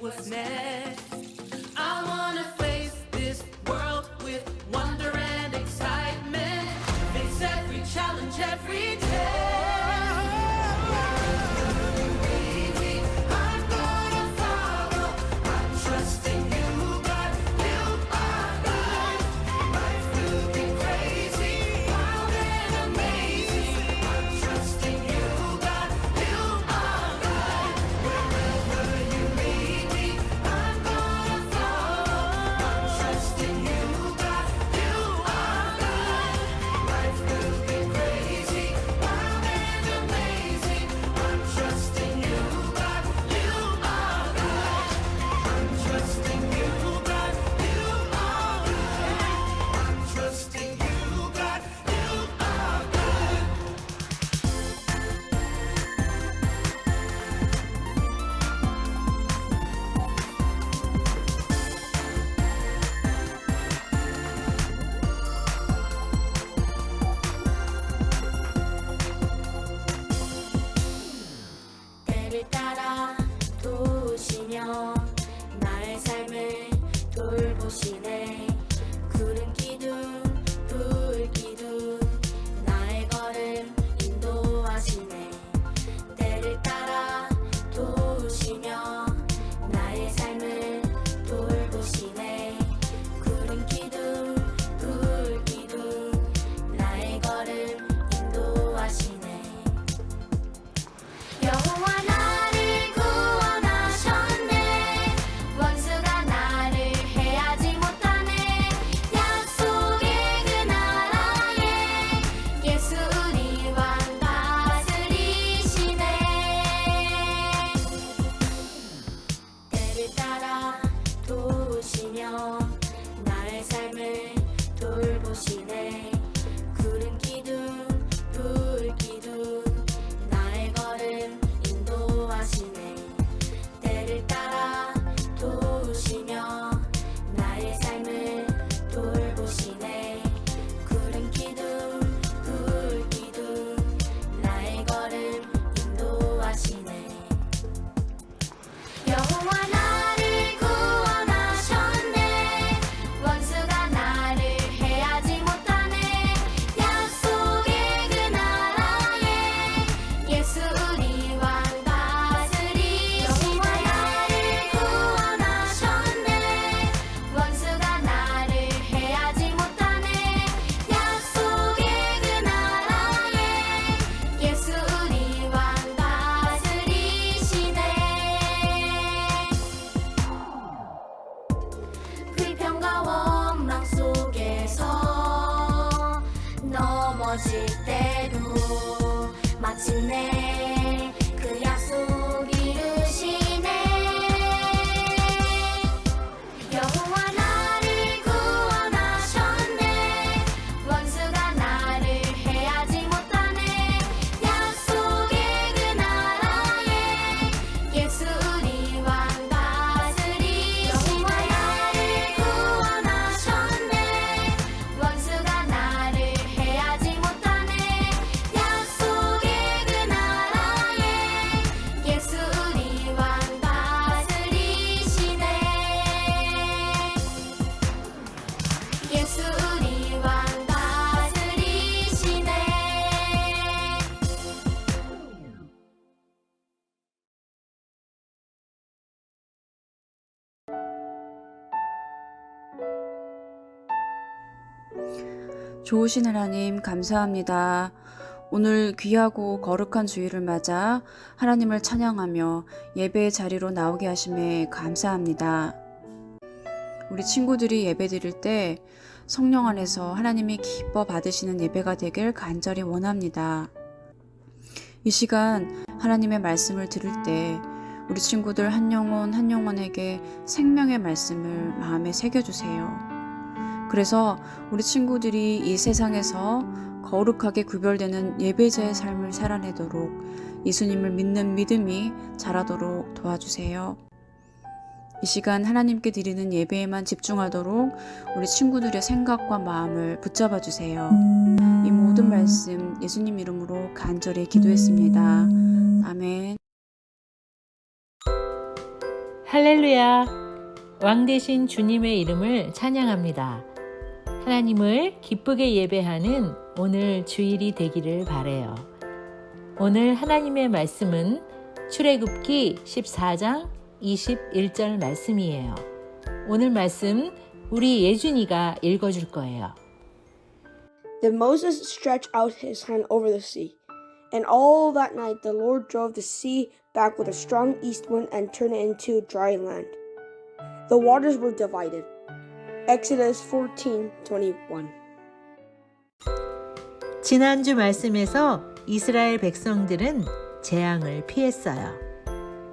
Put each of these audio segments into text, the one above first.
was mad. 넘어질 때도 좋으신 하나님, 감사합니다. 오늘 귀하고 거룩한 주일을 맞아 하나님을 찬양하며 예배의 자리로 나오게 하심에 감사합니다. 우리 친구들이 예배 드릴 때 성령 안에서 하나님이 기뻐 받으시는 예배가 되길 간절히 원합니다. 이 시간 하나님의 말씀을 들을 때 우리 친구들 한 영혼 한 영혼에게 생명의 말씀을 마음에 새겨주세요. 그래서 우리 친구들이 이 세상에서 거룩하게 구별되는 예배자의 삶을 살아내도록 예수님을 믿는 믿음이 자라도록 도와주세요. 이 시간 하나님께 드리는 예배에만 집중하도록 우리 친구들의 생각과 마음을 붙잡아 주세요. 이 모든 말씀 예수님 이름으로 간절히 기도했습니다. 아멘. 할렐루야! 왕 대신 주님의 이름을 찬양합니다. 하나님을 기쁘게 예배하는 오늘 주일이 되기를 바래요. 오늘 하나님의 말씀은 출애굽기 14장 21절 말씀이에요. 오늘 말씀 우리 예준이가 읽어 줄 거예요. Then Moses stretched out his hand over the sea. And all that night the Lord drove the sea back with a strong east wind and turned it into dry land. The waters were divided. Exodus 14:21. 지난주 말씀에서 이스라엘 백성들은 재앙을 피했어요.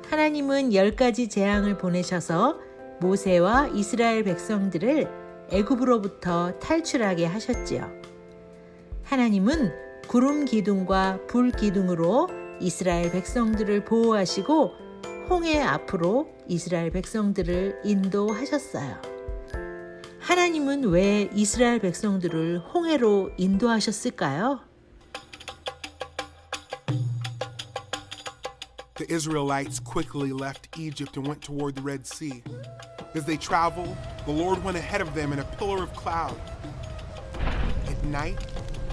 하나님은 열 가지 재앙을 보내셔서 모세와 이스라엘 백성들을 애굽으로부터 탈출하게 하셨지요. 하나님은 구름 기둥과 불 기둥으로 이스라엘 백성들을 보호하시고 홍해 앞으로 이스라엘 백성들을 인도하셨어요. 하나님은 왜 이스라엘 백성들을 홍해로 인도하셨을까요? The Israelites quickly left Egypt and went toward the Red Sea. As they traveled, the Lord went ahead of them in a pillar of cloud. At night,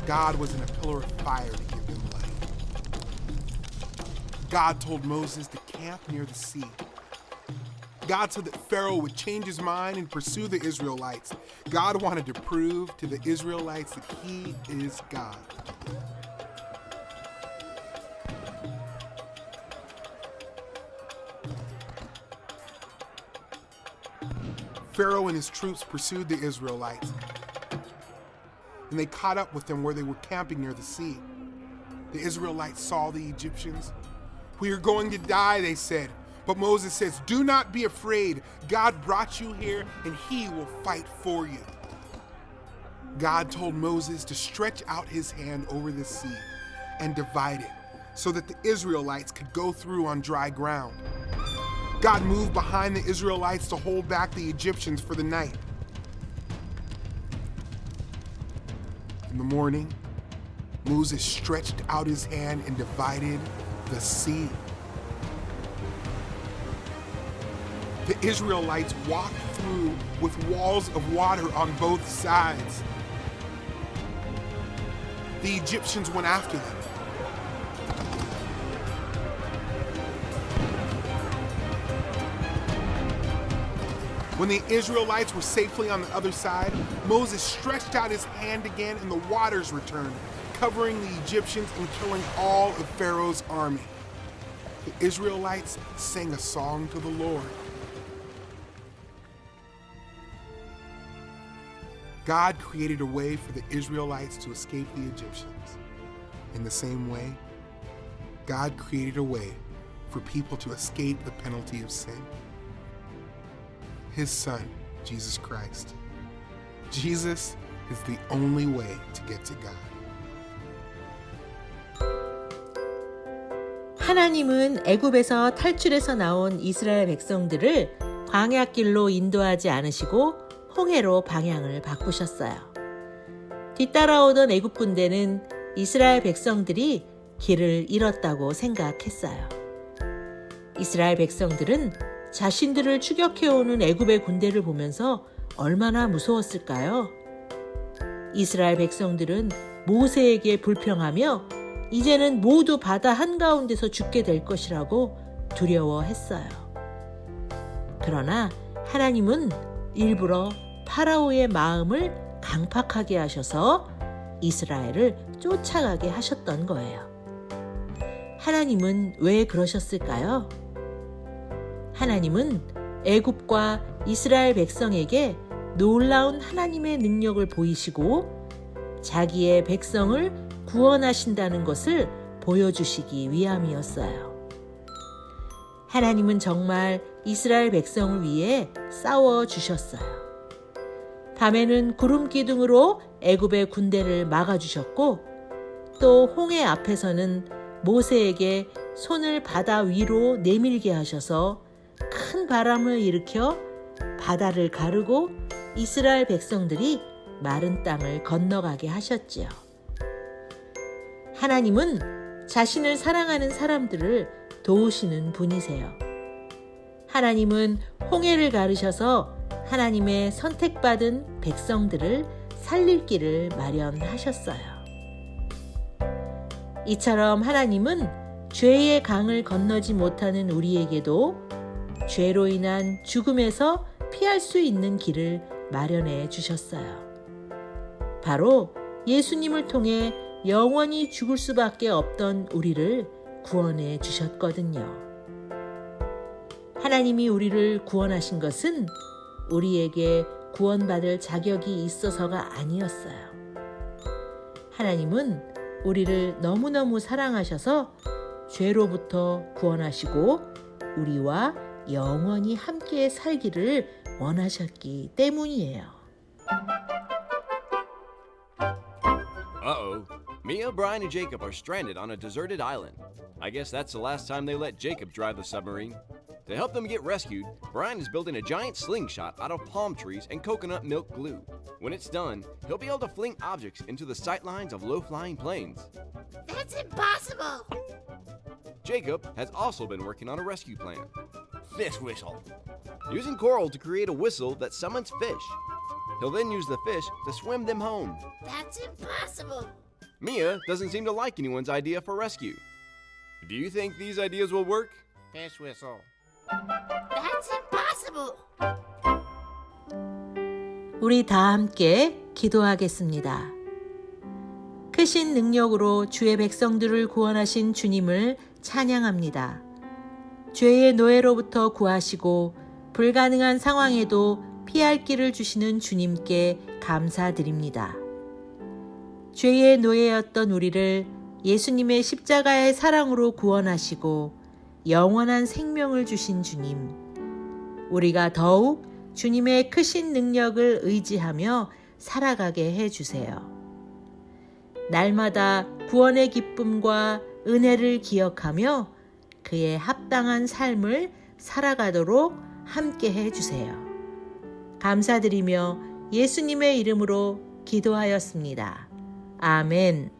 God was in a pillar of fire to give them light. God told Moses to camp near the sea. God said that Pharaoh would change his mind and pursue the Israelites. God wanted to prove to the Israelites that he is God. Pharaoh and his troops pursued the Israelites, and they caught up with them where they were camping near the sea. The Israelites saw the Egyptians. We are going to die, they said. But Moses says, Do not be afraid. God brought you here, and he will fight for you. God told Moses to stretch out his hand over the sea and divide it so that the Israelites could go through on dry ground. God moved behind the Israelites to hold back the Egyptians for the night. In the morning, Moses stretched out his hand and divided the sea. The Israelites walked through with walls of water on both sides. The Egyptians went after them. When the Israelites were safely on the other side, Moses stretched out his hand again and the waters returned, covering the Egyptians and killing all of Pharaoh's army. The Israelites sang a song to the Lord. God created a way for the Israelites to escape the Egyptians. In the same way, God created a way for people to escape the penalty of sin. His Son, Jesus Christ. Jesus is the only way to get to God. 하나님은 애굽에서 탈출해서 나온 이스라엘 백성들을 광야길로 인도하지 않으시고 홍해로 방향을 바꾸셨어요. 뒤따라오던 애굽 군대는 이스라엘 백성들이 길을 잃었다고 생각했어요. 이스라엘 백성들은 자신들을 추격해오는 애굽의 군대를 보면서 얼마나 무서웠을까요? 이스라엘 백성들은 모세에게 불평하며 이제는 모두 바다 한가운데서 죽게 될 것이라고 두려워했어요. 그러나 하나님은 일부러 파라오의 마음을 강팍하게 하셔서 이스라엘을 쫓아가게 하셨던 거예요. 하나님은 왜 그러셨을까요? 하나님은 애굽과 이스라엘 백성에게 놀라운 하나님의 능력을 보이시고 자기의 백성을 구원하신다는 것을 보여주시기 위함이었어요. 하나님은 정말 이스라엘 백성을 위해 싸워 주셨어요. 밤에는 구름 기둥으로 애굽의 군대를 막아 주셨고 또 홍해 앞에서는 모세에게 손을 바다 위로 내밀게 하셔서 큰 바람을 일으켜 바다를 가르고 이스라엘 백성들이 마른 땅을 건너가게 하셨지요. 하나님은 자신을 사랑하는 사람들을 도우시는 분이세요. 하나님은 홍해를 가르셔서 하나님의 선택받은 백성들을 살릴 길을 마련하셨어요. 이처럼 하나님은 죄의 강을 건너지 못하는 우리에게도 죄로 인한 죽음에서 피할 수 있는 길을 마련해 주셨어요. 바로 예수님을 통해 영원히 죽을 수밖에 없던 우리를 구원해 주셨거든요. 하나님이 우리를 구원하신 것은 우리에게 구원받을 자격이 있어서가 아니었어요. 하나님은 우리를 너무너무 사랑하셔서 죄로부터 구원하시고 우리와 영원히 함께 살기를 원하셨기 때문이에요. Uh-oh. Mia, Brian, and Jacob are stranded on a deserted island. I guess that's the last time they let Jacob drive the submarine. To help them get rescued, Brian is building a giant slingshot out of palm trees and coconut milk glue. When it's done, he'll be able to fling objects into the sightlines of low-flying planes. That's impossible. Jacob has also been working on a rescue plan. Fish whistle. Using coral to create a whistle that summons fish. He'll then use the fish to swim them home. That's impossible. Mia doesn't seem to like anyone's idea for rescue. Do you think these ideas will work? Fish whistle. That's impossible. 우리 다 함께 기도하겠습니다. 크신 능력으로 주의 백성들을 구원하신 주님을 찬양합니다. 죄의 노예로부터 구하시고 불가능한 상황에도 피할 길을 주시는 주님께 감사드립니다. 죄의 노예였던 우리를 예수님의 십자가의 사랑으로 구원하시고 영원한 생명을 주신 주님. 우리가 더욱 주님의 크신 능력을 의지하며 살아가게 해 주세요. 날마다 구원의 기쁨과 은혜를 기억하며 그의 합당한 삶을 살아가도록 함께 해 주세요. 감사드리며 예수님의 이름으로 기도하였습니다. 아멘.